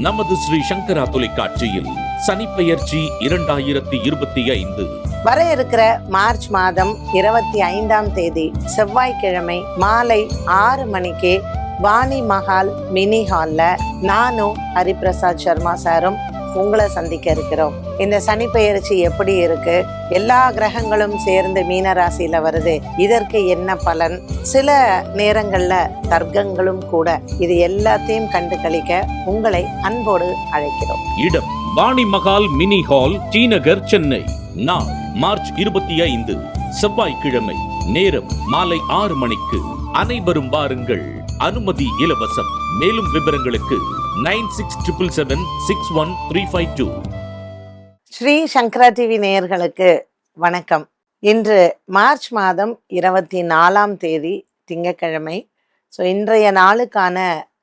நமது ஸ்ரீ சங்கரா தொலைக்காட்சியில் சனிப்பெயர்ச்சி இரண்டாயிரத்தி இருபத்தி ஐந்து. வர இருக்கிற மார்ச் மாதம் இருபத்தி ஐந்தாம் தேதி செவ்வாய்க்கிழமை மாலை ஆறு மணிக்கு வாணி மஹால் மினி ஹாலில் நானும் ஹரிபிரசாத் சர்மா சாரும் உங்களை சந்திக்க இருக்கிறோம். இந்த சனி பெயர்ச்சி எப்படி இருக்கு? எல்லா கிரகங்களும் சேர்ந்து மீனராசியில வருது. இதற்கு என்ன பலன்? சில நேரங்கள்ல தர்க்கங்களும் கூட. இது எல்லாத்தையும் கண்டு கழிக்க உங்களை அன்போடு அழைக்கிறோம். இடம் Vani Mahal mini hall D Nagar Chennai. நாள் மார்ச் இருபத்தி ஐந்து. செவ்வாய்க்கிழமை நேரம் மாலை ஆறு மணிக்கு. அனைவரும் வாருங்கள். அனுமதி இலவசம். மேலும் விவரங்களுக்கு nine six triple seven six one three five two. Shri Sankara TV நேயர்களுக்கு வணக்கம். இன்று மார்ச் மாதம் இருபத்தி நாலாம் தேதி திங்கட்கிழமை. ஸோ இன்றைய நாளுக்கான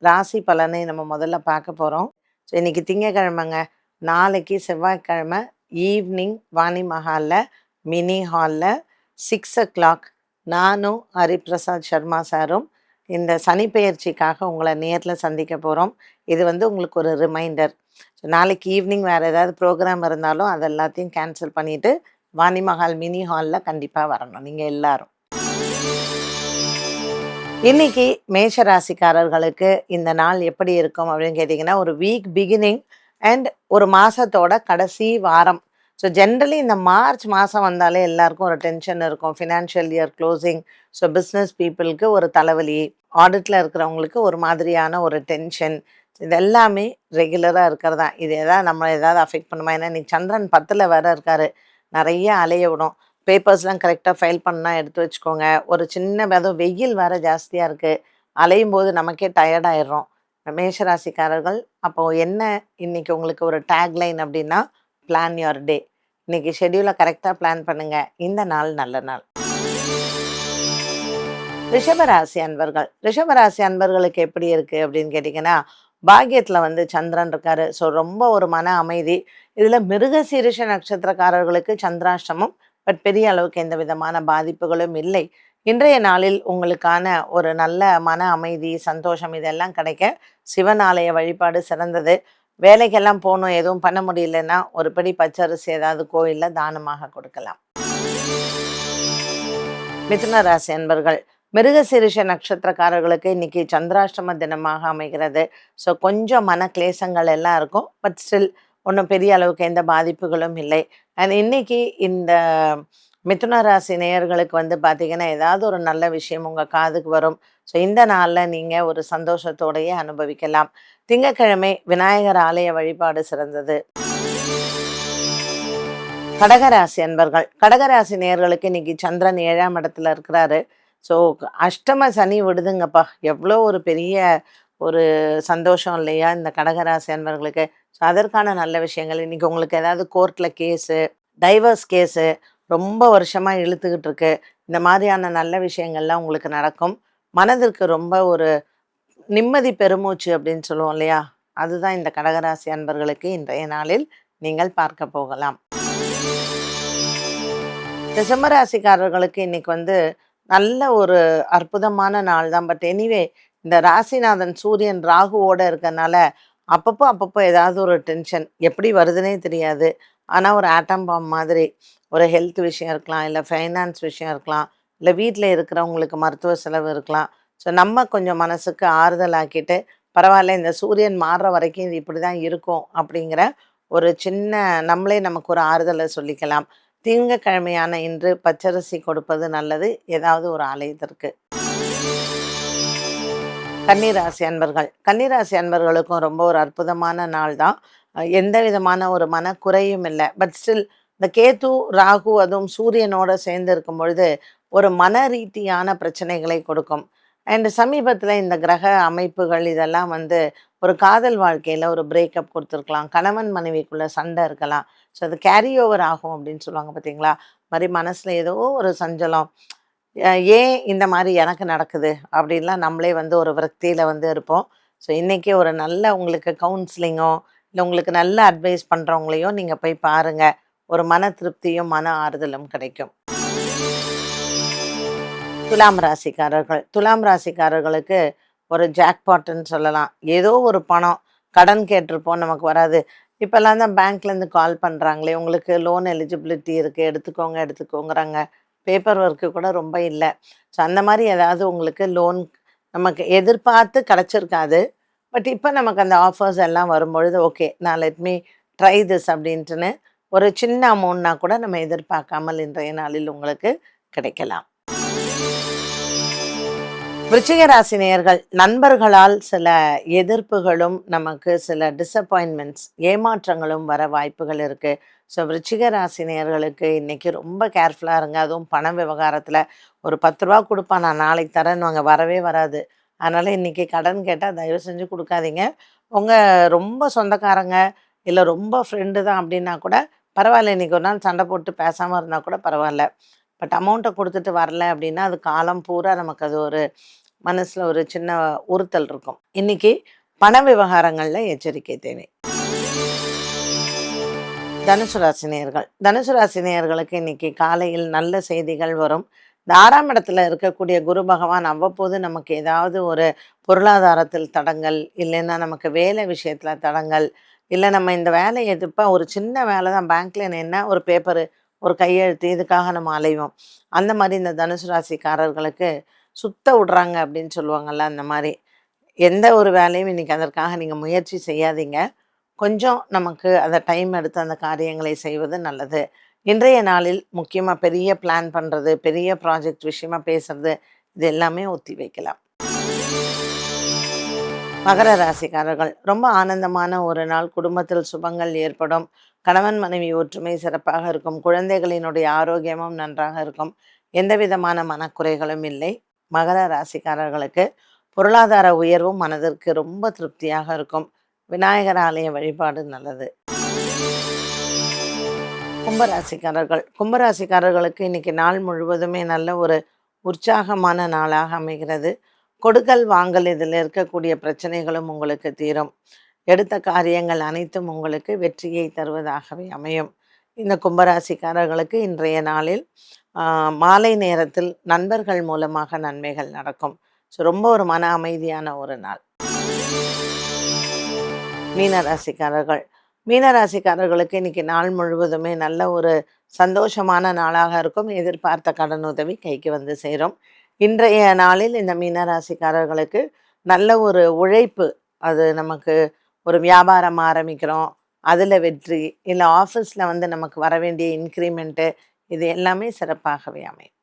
ராசி பலனை நம்ம முதல்ல பார்க்க போகிறோம் ஸோ இன்னைக்கு திங்கக்கிழமைங்க நாளைக்கு செவ்வாய்க்கிழமை ஈவினிங் வாணி மஹாலில் மினி ஹாலில் சிக்ஸ் ஓ கிளாக் நானும் ஹரிபிரசாத் சர்மா சாரும் இந்த சனி பெயர்ச்சிக்காக உங்களை நேரில் சந்திக்க போகிறோம் இது வந்து உங்களுக்கு ஒரு ரிமைண்டர் ஸோ நாளைக்கு ஈவினிங் வேறு ஏதாவது ப்ரோக்ராம் இருந்தாலும் அது எல்லாத்தையும் கேன்சல் பண்ணிவிட்டு வாணிமஹால் மினி ஹாலில் கண்டிப்பாக வரணும். நீங்கள் எல்லாரும். இன்னைக்கு மேஷ ராசிக்காரர்களுக்கு இந்த நாள் எப்படி இருக்கும் அப்படின்னு கேட்டிங்கன்னா ஒரு வீக் பிகினிங் அண்ட் ஒரு மாதத்தோட கடைசி வாரம் ஸோ ஜென்ரலி இந்த மார்ச் மாதம் வந்தாலே எல்லாருக்கும் ஒரு டென்ஷன் இருக்கும். Financial year closing so business பீப்புளுக்கு ஒரு தலைவலி. ஆடிட்டில் இருக்கிறவங்களுக்கு ஒரு மாதிரியான ஒரு டென்ஷன் இது எல்லாமே ரெகுலராக இருக்கிறதா? இது எதாவது நம்ம ஏதாவது அஃபெக்ட் பண்ணுமா? ஏன்னா இன்னைக்கு சந்திரன் பத்தில் வேற இருக்காரு. நிறைய அலைய விடும். பேப்பர்ஸ்லாம் கரெக்டாக ஃபைல் பண்ணால் எடுத்து வச்சுக்கோங்க. ஒரு சின்ன அதுவும் வெயில் வேறு ஜாஸ்தியாக இருக்குது அலையும் போது நமக்கே டயர்டாயிடுறோம் மேஷராசிக்காரர்கள் அப்போது என்ன இன்னைக்கு உங்களுக்கு ஒரு டேக்லைன் அப்படின்னா பிளான் யுவர் டே இன்னைக்கு ஷெடியூலை கரெக்டாக பிளான் பண்ணுங்க. இந்த நாள் நல்ல நாள். ரிஷபராசி அன்பர்கள். ரிஷபராசி அன்பர்களுக்கு எப்படி இருக்குது அப்படின்னு கேட்டிங்கன்னா பாக்கியத்தில் வந்து சந்திரன் இருக்காரு. ஸோ ரொம்ப ஒரு மன அமைதி. இதில் மிருகசீரிஷ நட்சத்திரக்காரர்களுக்கு சந்திராஷ்டமம். பட் பெரிய அளவுக்கு எந்த விதமான பாதிப்புகளும் இல்லை. இன்றைய நாளில் உங்களுக்கான ஒரு நல்ல மன அமைதி சந்தோஷம் இதெல்லாம் கிடைக்க சிவன் ஆலய வழிபாடு சிறந்தது. வேலைக்கெல்லாம் போகணும் எதுவும் பண்ண முடியலன்னா ஒரு படி பச்சரிசி ஏதாவது கோயிலில் தானமாக கொடுக்கலாம். மிதுன ராசி அன்பர்கள் மிருகசீரிஷ நட்சத்திரக்காரர்களுக்கு இன்னைக்கு சந்திராஷ்டம தினமாக அமைகிறது. ஸோ கொஞ்சம் மன கிளேசங்கள் எல்லாம் இருக்கும். பட் ஸ்டில் ஒன்றும் பெரிய அளவுக்கு எந்த பாதிப்புகளும் இல்லை. அண்ட் இன்னைக்கு இந்த மிதுன ராசி நேயர்களுக்கு வந்து பார்த்திங்கன்னா ஏதாவது ஒரு நல்ல விஷயம் உங்கள் காதுக்கு வரும். ஸோ இந்த நாளில் நீங்கள் ஒரு சந்தோஷத்தோடையே அனுபவிக்கலாம். திங்கட்கிழமை விநாயகர் ஆலய வழிபாடு சிறந்தது. கடகராசி அன்பர்கள். கடகராசி நேர்களுக்கு இன்னைக்கு சந்திரன் ஏழாம் இடத்துல இருக்கிறாரு. ஸோ அஷ்டம சனி விடுதுங்கப்பா. எவ்வளோ ஒரு பெரிய ஒரு சந்தோஷம் இல்லையா இந்த கடகராசி அன்பர்களுக்கு. ஸோ அதற்கான நல்ல விஷயங்கள். இன்றைக்கி உங்களுக்கு ஏதாவது கோர்ட்டில் கேஸு டைவர்ஸ் கேஸு ரொம்ப வருஷமாக இழுத்துக்கிட்டு இருக்கு. இந்த மாதிரியான நல்ல விஷயங்கள்லாம் உங்களுக்கு நடக்கும். மனதிற்கு ரொம்ப ஒரு நிம்மதி பெருமூச்சு அப்படின்னு சொல்லுவோம் இல்லையா? அதுதான் இந்த கடகராசி அன்பர்களுக்கு இன்றைய நாளில் நீங்கள் பார்க்க போகலாம். ரிஷபராசிக்காரர்களுக்கு இன்னைக்கு வந்து நல்ல ஒரு அற்புதமான நாள் தான். பட் எனிவே இந்த ராசிநாதன் சூரியன் ராகுவோட இருக்கனால அப்பப்போ அப்பப்போ ஏதாவது ஒரு டென்ஷன் எப்படி வருதுன்னே தெரியாது. ஆனால் ஒரு ஆட்டம் பாம் மாதிரி ஒரு ஹெல்த் விஷயம் இருக்கலாம் இல்லை ஃபைனான்ஸ் விஷயம் இருக்கலாம் இல்லை வீட்டில் இருக்கிறவங்களுக்கு மருத்துவ செலவு இருக்கலாம். ஸோ நம்ம கொஞ்சம் மனசுக்கு ஆறுதல் ஆக்கிட்டு பரவாயில்ல இந்த சூரியன் மாறுற வரைக்கும் இது இப்படி தான் இருக்கும் அப்படிங்கிற ஒரு சின்ன நம்மளே நமக்கு ஒரு ஆறுதலை சொல்லிக்கலாம். திங்கக்கிழமையான இன்று பச்சரிசி கொடுப்பது நல்லது. ஏதாவது ஒரு ஆலயத்திற்கு. கன்னிராசி அன்பர்கள். கன்னிராசி அன்பர்களுக்கும் ரொம்ப ஒரு அற்புதமான நாள் தான். எந்த விதமான ஒரு மனக்குறையும் இல்லை. பட் ஸ்டில் இந்த கேத்து ராகு அதுவும் சூரியனோட சேர்ந்து இருக்கும் பொழுது ஒரு மன ரீதியான பிரச்சனைகளை கொடுக்கும். அண்ட் சமீபத்தில் இந்த கிரக அமைப்புகள் இதெல்லாம் வந்து ஒரு காதல் வாழ்க்கையில் ஒரு பிரேக்கப் கொடுத்துருக்கலாம். கணவன் மனைவிக்குள்ள சண்டை இருக்கலாம். ஸோ அது கேரி ஓவர் ஆகும் அப்படின்னு சொல்லுவாங்க பார்த்தீங்களா மாதிரி மனசில் ஏதோ ஒரு சஞ்சலம். ஏன் இந்த மாதிரி எனக்கு நடக்குது? அப்படின்லாம் நம்மளே வந்து ஒரு விரக்தியில் வந்து இருப்போம். ஸோ இன்றைக்கி ஒரு நல்ல உங்களுக்கு கவுன்சிலிங்கோ இல்லை உங்களுக்கு நல்ல அட்வைஸ் பண்ணுறவங்களையும் நீங்கள் போய் பாருங்கள் ஒரு மன திருப்தியும் மன ஆறுதலும் கிடைக்கும். துலாம் ராசிக்காரர்கள். துலாம் ராசிக்காரர்களுக்கு ஒரு ஜாக்பாட்டுன்னு சொல்லலாம். ஏதோ ஒரு பணம் கடன் கேட்டிருப்போம் நமக்கு வராது. இப்போல்லாம் தான் பேங்க்லேருந்து கால் பண்ணுறாங்களே உங்களுக்கு லோன் எலிஜிபிலிட்டி இருக்குது எடுத்துக்கோங்க எடுத்துக்கோங்கிறாங்க. பேப்பர் ஒர்க்கு கூட ரொம்ப இல்லை. ஸோ அந்த மாதிரி ஏதாவது உங்களுக்கு லோன் நமக்கு எதிர்பார்த்து கிடச்சிருக்காது. பட் இப்போ நமக்கு அந்த ஆஃபர்ஸ் எல்லாம் வரும்பொழுது ஓகே நான் லெட் மீ ட்ரை திஸ் அப்படின்ட்டுன்னு ஒரு சின்ன அமௌண்ட்னா கூட நம்ம எதிர்பார்க்காமல் இன்றைய நாளில் உங்களுக்கு கிடைக்கலாம். விருச்சிக நேயர்கள் நண்பர்களால் சில எதிர்ப்புகளும் நமக்கு சில டிசப்பாயின்மெண்ட்ஸ் ஏமாற்றங்களும் வர வாய்ப்புகள் இருக்குது ஸோ விருச்சிக ராசி நேயர்களுக்கு ரொம்ப கேர்ஃபுல்லாக இருங்க. அதுவும் பண விவகாரத்தில் ஒரு பத்து ரூபா கொடுப்பா நான் நாளைக்கு தரேன்னு அங்கே வரவே வராது. அதனால் இன்றைக்கி கடன் கேட்டால் தயவு செஞ்சு கொடுக்காதீங்க. உங்கள் ரொம்ப சொந்தக்காரங்க இல்லை ரொம்ப ஃப்ரெண்டு தான் அப்படின்னா கூட பரவாயில்ல. இன்றைக்கி ஒரு நாள் சண்டை போட்டு பேசாமல் இருந்தால் கூட பரவாயில்ல. பட் அமௌண்ட்டை கொடுத்துட்டு வரல அப்படின்னா அது காலம் பூரா நமக்கு அது ஒரு மனசில் ஒரு சின்ன உறுத்தல் இருக்கும். இன்னைக்கு பண விவகாரங்களில் எச்சரிக்கை தேவை. தனுசு ராசினியர்கள் தனுசு ராசினியர்களுக்கு இன்னைக்கு காலையில் நல்ல செய்திகள் வரும். தாராம் இடத்துல இருக்கக்கூடிய குரு பகவான் அவ்வப்போது நமக்கு ஏதாவது ஒரு பொருளாதாரத்தில் தடங்கள் இல்லைன்னா நமக்கு வேலை விஷயத்தில் தடங்கள் இல்லை நம்ம இந்த வேலையை எதிர்ப்பாக ஒரு சின்ன வேலை தான் பேங்க்ல என்ன ஒரு பேப்பரு ஒரு கையெழுத்து இதுக்காக நம்ம அலைவோம். அந்த மாதிரி இந்த தனுசு ராசிக்காரர்களுக்கு சுத்த விடுறாங்க அப்படின்னு சொல்லுவாங்கல்ல அந்த மாதிரி. எந்த ஒரு வேலையும் இன்னைக்கு அதற்காக நீங்கள் முயற்சி செய்யாதீங்க. கொஞ்சம் நமக்கு அந்த டைம் எடுத்து அந்த காரியங்களை செய்வது நல்லது. இன்றைய நாளில் முக்கியமாக பெரிய பிளான் பண்ணுறது பெரிய ப்ராஜெக்ட் விஷயமா பேசுறது இது எல்லாமே ஒத்தி வைக்கலாம். மகர ராசிக்காரர்கள். ரொம்ப ஆனந்தமான ஒரு நாள். குடும்பத்தில் சுபங்கள் ஏற்படும். கணவன் மனைவி ஒற்றுமை சிறப்பாக இருக்கும். குழந்தைகளினுடைய ஆரோக்கியமும் நன்றாக இருக்கும். எந்த விதமான மனக்குறைகளும் இல்லை. மகர ராசிக்காரர்களுக்கு பொருளாதார உயர்வும் மனதிற்கு ரொம்ப திருப்தியாக இருக்கும். விநாயகர் ஆலய வழிபாடு நல்லது. கும்பராசிக்காரர்கள். கும்பராசிக்காரர்களுக்கு இன்னைக்கு நாள் முழுவதுமே நல்ல ஒரு உற்சாகமான நாளாக அமைகிறது. கொடுக்கல் வாங்கல் இதில் இருக்கக்கூடிய பிரச்சனைகளும் உங்களுக்கு தீரும். எடுத்த காரியங்கள் அனைத்தும் உங்களுக்கு வெற்றியை தருவதாகவே அமையும். இந்த கும்பராசிக்காரர்களுக்கு இன்றைய நாளில் மாலை நேரத்தில் நண்பர்கள் மூலமாக நன்மைகள் நடக்கும். ஸோ ரொம்ப ஒரு மன அமைதியான ஒரு நாள். மீனராசிக்காரர்கள். மீனராசிக்காரர்களுக்கு இன்னைக்கு நாள் முழுவதுமே நல்ல ஒரு சந்தோஷமான நாளாக இருக்கும். எதிர்பார்த்த கடன் உதவி கைக்கு வந்து சேரும். இன்றைய நாளில் இந்த மீனராசிக்காரர்களுக்கு நல்ல ஒரு உழைப்பு. அது நமக்கு ஒரு வியாபாரம் ஆரம்பிக்கிறோம். அதில் வெற்றி இல்லை ஆஃபீஸில் வந்து நமக்கு வர வேண்டிய இன்க்ரிமெண்ட்டு இது எல்லாமே சிறப்பாகவே அமையும்.